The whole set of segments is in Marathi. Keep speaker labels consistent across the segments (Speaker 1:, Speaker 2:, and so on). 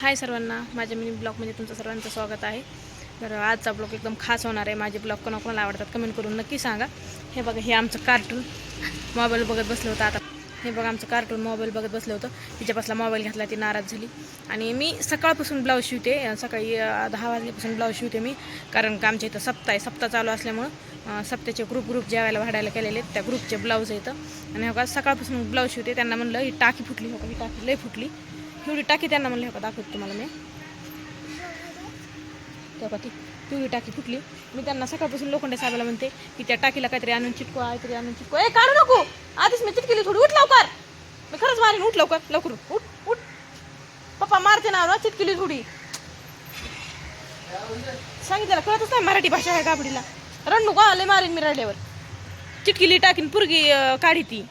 Speaker 1: हाय सर्वांना माझ्या मिनी ब्लॉगमध्ये तुमचं सर्वांचं स्वागत आहे. तर आजचा ब्लॉग एकदम खास होणार आहे. माझे ब्लॉग कोणाकोणाला आवडतात कमेंट करून नक्की सांगा. हे बघा हे आमचं कार्टून मोबाईल बघत बसलं होतं आता. हे बघा आमचं कार्टून मोबाईल बघत बसलं होतं. तिच्यापासला मोबाईल घेतला ती नाराज झाली. आणि मी सकाळपासून ब्लाऊज शिवते. सकाळी दहा वाजल्यापासून ब्लाऊज शिवते मी. कारण का आमच्या इथं सप्ताह आहे. सप्ताह चालू असल्यामुळं सप्त्याचे ग्रुप ग्रुप जेवायला वाढायला केलेले त्या ग्रुपचे ब्लाऊज येतं आणि हो का सकाळपासून ब्लाऊज शिवते. त्यांना म्हणलं ही टाकी फुटली. हो का ही टाकी लय फुटली. एवढी टाकी त्यांना म्हणलं हो का दाखवते तुम्हाला मी. तेव्हा ती पिवळी टाकी फुटली मी त्यांना सकाळपासून लोखंडे साहेबाला म्हणते की त्या टाकीला काहीतरी आणून चिटको काहीतरी आणून चिटको. ए काढू नको! आधीच मी चिटकेली थोडी. उठ लवकर! मी खरंच मारीन. उठ लवकर लवकर उठ. उठ पप्पा मारते ना चिटकेली थोडी. सांगितलं कळतच नाही मराठी भाषा आहे गाबडीला रणू का आले मारीन मी रडल्यावर. चिटकिली टाकीन पुरगी काढी ती.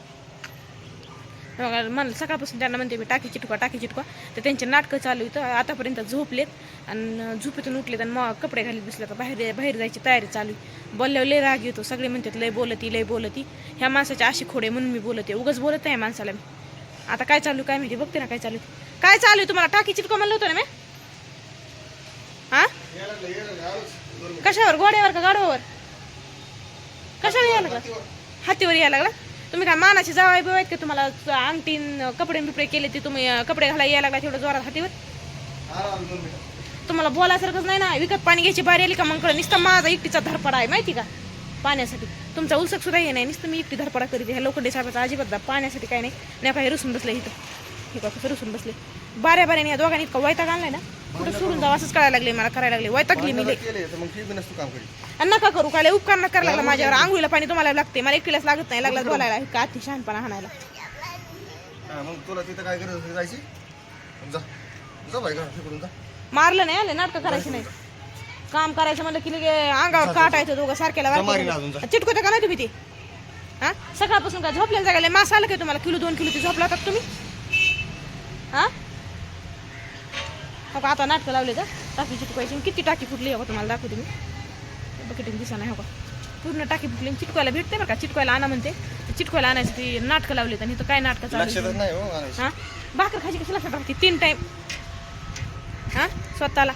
Speaker 1: बघा, मला सकाळपासून त्यांना म्हणते मी टाकी चिटका टाकी चिटका तर त्यांचे नाटकं चालू होतं. आतापर्यंत झोपलेत आणि झोपेतून उठलेत आणि मग कपडे घालीत बसले. तर बाहेर बाहेर जायची तयारी चालू आहे. बोलल्यावर लय राग येतो. सगळे म्हणतात लय बोलती लय बोलती. ह्या माणसाचे अशी खोडे म्हणून मी बोलते. उगाच बोलत नाही माणसाला मी. आता काय चालू काय माहिती? बघते ना काय चालू आहे. काय चालू आहे तुम्हाला? टाकी चिटका म्हणलं होतं ना मी? हा? कशावर? घोड्यावर का गाडवावर कशावर यायला लागला? हातीवर यायला लागला? तुम्ही काय मानाची जावाय बिवायत का तुम्हाला? अंगठीन कपडे बिपडे केले ते तुम्ही कपडे घालायला यायला लागला तेवढं जोरात हातीवर? तुम्हाला बोलासारखंच नाही ना? विकत पाणी घ्यायची बारी आली का मग कळलं. नुसतं माझा एकटीचा धरपडा आहे माहिती का? पाण्यासाठी. तुमचा उलसक सुद्धा हे नाही. नुसतं मी एकटी धरपडा करीत ह्या लोखंडे साहेबाचा अजिबात पाण्यासाठी काय नाही. नाही काही रुसून बसले इथं. हे कसं रुसून बसले. बाऱ्या बाऱ्याने या दोघांनी इतका वैताग आणलाय ना? कुठं सोडून जावं असंच करायला लागले मला करायला लागले. वैतागली मी लई.
Speaker 2: केले तर मग ती बी नसतो काम करी
Speaker 1: आणि नका करू काय उपकार नका करायला लागला माझ्यावर. आंघोळीला पाणी तुम्हाला लागते मला एकटीलाच लागत नाही. लागला बोलायला का अति शहाणपणा हाणायला
Speaker 2: हा, मग तुला तिथं काय गरज होती जायची? जा. जा बाई का तिकडून जा.
Speaker 1: मारलं नाही आले नाटकं करायची नाही. काम करायचं म्हणलं की लगे अंगावर काटायचं दोघं सारख्याला
Speaker 2: जा मारीन अजून जा.
Speaker 1: चिटकवतं का नाही तुम्ही ते? हा? सकाळपासून काय झोपल्या जागायला मास आलं काय तुम्हाला? किलो दोन किलो ते झोपला होतात तुम्ही? हा? हो का आता नाटकं लावले का टाकी चिटकवायची किती टाकी फुटली हो तुम्हाला दाखवते मी. बकेटिंग दिसा नाही हो का पूर्ण टाकी फुटली चिटकवायला भेटते बरं का? चिटकवायला आणा म्हणते. चिटकवायला आणायचं ती नाटकं लावले आणि इथं काय नाटकं चालू
Speaker 2: हो.
Speaker 1: हा? भाकर खायची कशी लक्षात राहते? तीन टाइम हा? स्वतःला.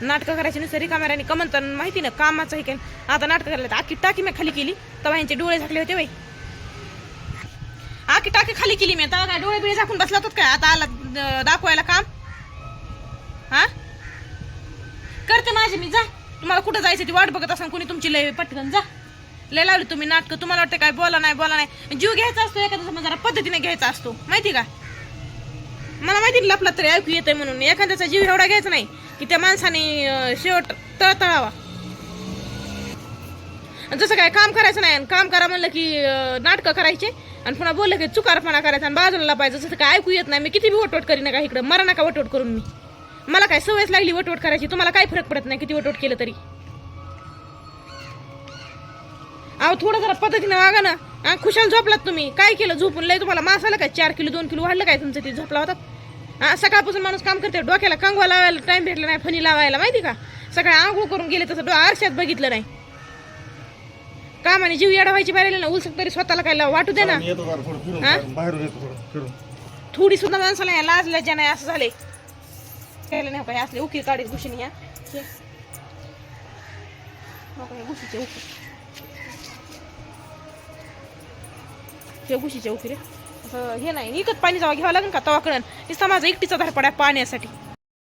Speaker 1: नाटकं करायची नुसतं रिकाम्याने कमन तर माहिती ना कामाचं हे काय? आता नाटकं करायला आखी टाकी मी खाली केली तेव्हा यांचे डोळे झाकले होते बाई. आखी टाकी खाली केली मी. तेव्हा काय डोळे बिळे झाकून बसला होतात काय? आता आला दाखवायला काम? तुम्ही जा. तुम्हाला कुठं जायचं ती वाट बघत असाल कुणी तुमची लय पटकन जा. लय लावली तुम्ही नाटकं तुम्हाला वाटतं काय बोला नाही बोला नाही. जीव घ्यायचा असतो एखाद्याचा जरा पद्धतीने घ्यायचा असतो. माहिती का? मला माहिती नाही लपला तरी ऐकू येते म्हणून. एखाद्याचा जीव एवढा घ्यायचा नाही की त्या माणसाने शेवट तळतळावा. आणि जसं काय काम करायचं नाही आणि काम करा म्हणलं की नाटकं करायचे आणि पुन्हा बोललं की चुकारपणा करायचा आणि बाजूला लपायचं जसं काय ऐकू येत नाही. मी किती बी वटवट करी का इकडं? मरा नका वटवट करून मी. मला काय सवयच लागली वटवट करायची. तुम्हाला काय फरक पडत नाही किती वटवट केलं तरी? अहो थोडं जरा पद्धतीने वागा ना. हा, खुशाल झोपलात तुम्ही. काय केलं झोपून? लय तुम्हाला मास आला काय चार किलो दोन किलो वाढलं काय तुमचं? ते झोपला होता. हा सकाळपासून माणूस काम करते डोक्याला कंगवा लावायला टाइम भेटला नाही फणी लावायला. माहिती का? सकाळी आंघोळ करून गेले तसं डो आरशात बघितलं नाही. कामाने जीव येडा व्हायची बाहेर ना उलसक तरी स्वतःला काय लाव- वाटू दे ना.
Speaker 2: थोडं
Speaker 1: हा? सुद्धा माणसाला लाज लज्जा नाही असं झाले काय नाही काय असले उकी काढीत घुशीने या. घुशीचे उकी घुशीचे उकी रे. असं हे नाही इकत पाणी जावा घ्यावं लागेल का तवा कळण नुसता माझा एकटीचा धार पडा पाण्यासाठी.